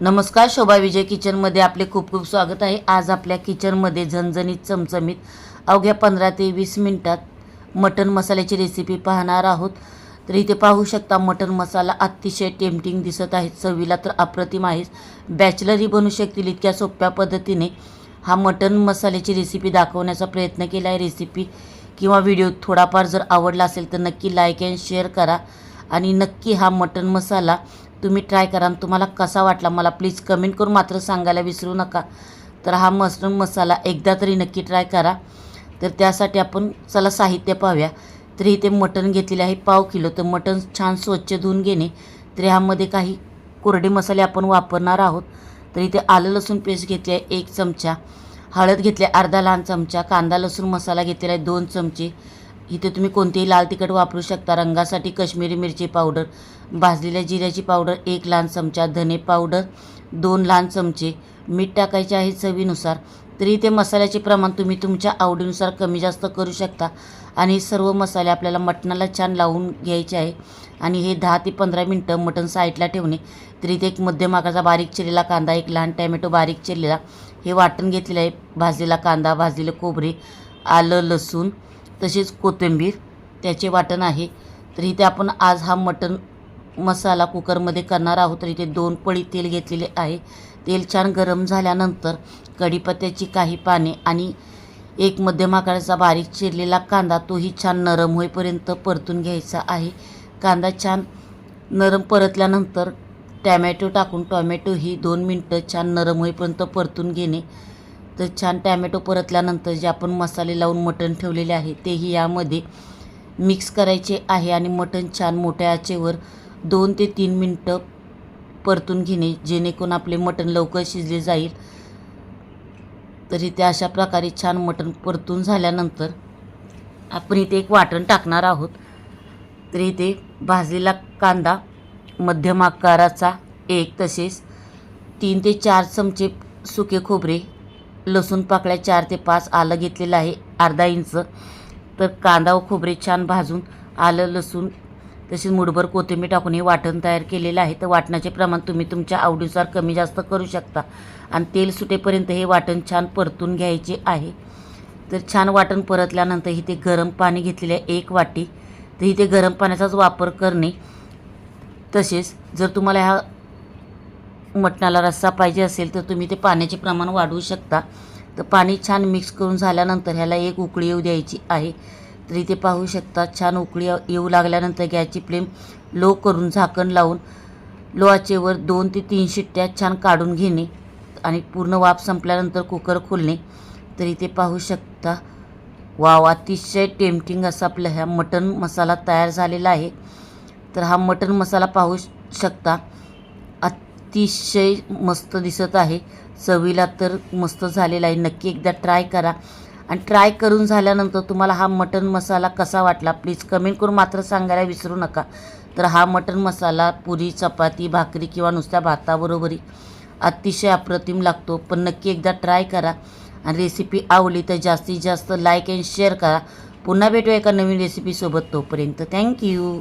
नमस्कार शोभा विजय किचनमध्ये आपले खूप खूप स्वागत आहे. आज आपल्या किचनमध्ये झणझणीत चमचमीत अवघ्या पंधरा ते वीस मिनटात मटन मसाल्याची रेसिपी पाहणार आहोत. तर इथे पाहू शकता मटन मसाला अतिशय टेम्पटिंग दिसत आहे. चवीला तर अप्रतिम आहेच. बॅचलरही बनू शकतील इतक्या सोप्या पद्धतीने. हा मटन मसाल्याची रेसिपी दाखवण्याचा प्रयत्न केला आहे. रेसिपी किंवा व्हिडिओ थोडाफार जर आवडला असेल तर नक्की लाईक अँड शेअर करा. आणि नक्की हा मटन मसाला तुम्ही ट्राय करा आणि तुम्हाला कसा वाटला मला प्लीज कमेंट करून मात्र सांगायला विसरू नका. तर हा मशरूम मसाला एकदा तरी नक्की ट्राय करा. तर त्यासाठी आपण चला साहित्य पाहूया. तर इथे मटण घेतलेले आहे पाव किलो. तर मटण छान स्वच्छ धुवून घेणे. तर ह्यामध्ये काही कोरडे मसाले आपण वापरणार आहोत. तर इथे आलं लसूण पेस्ट घेतली आहे एक चमचा. हळद घेतली आहे अर्धा लहान चमचा. कांदा लसूण मसाला घेतलेला आहे दोन चमचे. इथे तुम्ही कोणतेही लाल तिखट वापरू शकता. रंगासाठी कश्मीरी मिरची पावडर भाजलेल्या जिऱ्याची पावडर एक लहान चमचा धने पावडर दोन लहान चमचे मीठ टाकायचे आहे चवीनुसार. तरी इथे मसाल्याचे प्रमाण तुम्ही तुमच्या आवडीनुसार कमी जास्त करू शकता. आणि सर्व मसाले आपल्याला मटणाला छान लावून घ्यायचे आहे. आणि हे दहा ते पंधरा मिनटं मटण साईडला ठेवणे. तर इथे एक मध्यम आकाराचा बारीक चिरलेला कांदा एक लहान टॅमॅटो बारीक चिरलेला हे वाटण घेतलेलं आहे. भाजलेला कांदा भाजलेले खोबरे आलं लसूण तसेच कोथिंबीर त्याचे वाटण आहे. तर इथे आपण आज हा मटण मसाला कुकरमध्ये करणार आहोत. तर इथे दोन पळी तेल घेतलेले आहे. तेल छान गरम झाल्यानंतर कढीपत्त्याची काही पाने आणि एक मध्यम आकाराचा बारीक चिरलेला कांदा तोही छान नरम होईपर्यंत परतून घ्यायचा आहे. कांदा छान नरम परतल्यानंतर टॅमॅटो टाकून टॉमॅटो ही दोन मिनटं छान नरम होईपर्यंत परतून घेणे. तर छान टॅमॅटो परतल्यानंतर जे आपण मसाले लावून मटण ठेवलेले आहे तेही यामध्ये मिक्स करायचे आहे आणि मटण छान मोठ्या आचेवर दोन ते तीन मिनटं परतून घेणे जेणेकरून आपले मटण लवकर शिजले जाईल. तर इथे अशा प्रकारे छान मटण परतून झाल्यानंतर आपण इथे एक वाटण टाकणार आहोत. तर इथे भाजलेला कांदा मध्यम आकाराचा एक तसेच तीन ते चार चमचे सुके खोबरे लसूण पाकळ्या चार ते पाच आलं घेतलेलं आहे अर्धा इंच. तर कांदा व खोबरे छान भाजून आलं लसूण तसेच मुठभर कोथिंबीर टाकून हे वाटण तयार केलेलं आहे. तर वाटणाचे प्रमाण तुम्ही तुमच्या आवडीनुसार कमी जास्त करू शकता. आणि तेल सुटेपर्यंत हे वाटण छान परतून घ्यायचे आहे. तर छान वाटण परतल्यानंतर इथे गरम पाणी घेतलेले आहे एक वाटी. तर इथे गरम पाण्याचाच वापर करणे. तसेच जर तुम्हाला ह्या मटणाला रस्सा पाहिजे असेल तर तुम्ही ते पाण्याचे प्रमाण वाढवू शकता. तर पाणी छान मिक्स करून झाल्यानंतर ह्याला एक उकळी येऊ द्यायची आहे. तर इथे पाहू शकता छान उकळी येऊ लागल्यानंतर गॅसची फ्लेम लो करून झाकण लावून लो आचेवर दोन ते तीन शिट्ट्या छान काढून घेणे आणि पूर्ण वाफ संपल्यानंतर कुकर खोलणे. तर इथे पाहू शकता वाव अतिशय टेम्पटिंग असा आपला ह्या मटन मसाला तयार झालेला आहे. तर हा मटन मसाला पाहू शकता. अतिशय मस्त दिसत आहे. चवीला तर मस्त झालेला आहे. नक्की एकदा ट्राय करा. आणि ट्राय करून झाल्यानंतर तुम्हाला हा मटन मसाला कसा वाटला? प्लीज कमेंट करून मात्र सांगायला विसरू नका. तर हा मटन मसाला पुरी चपाती भाकरी किंवा नुसत्या भाताबरोबरही अतिशय अप्रतिम लागतो. पण नक्की एकदा ट्राय करा. आणि रेसिपी आवडली तर जास्तीत जास्त लाईक अँड शेअर करा. पुन्हा भेटूया एका नवीन रेसिपीसोबत तोपर्यंत. थँक्यू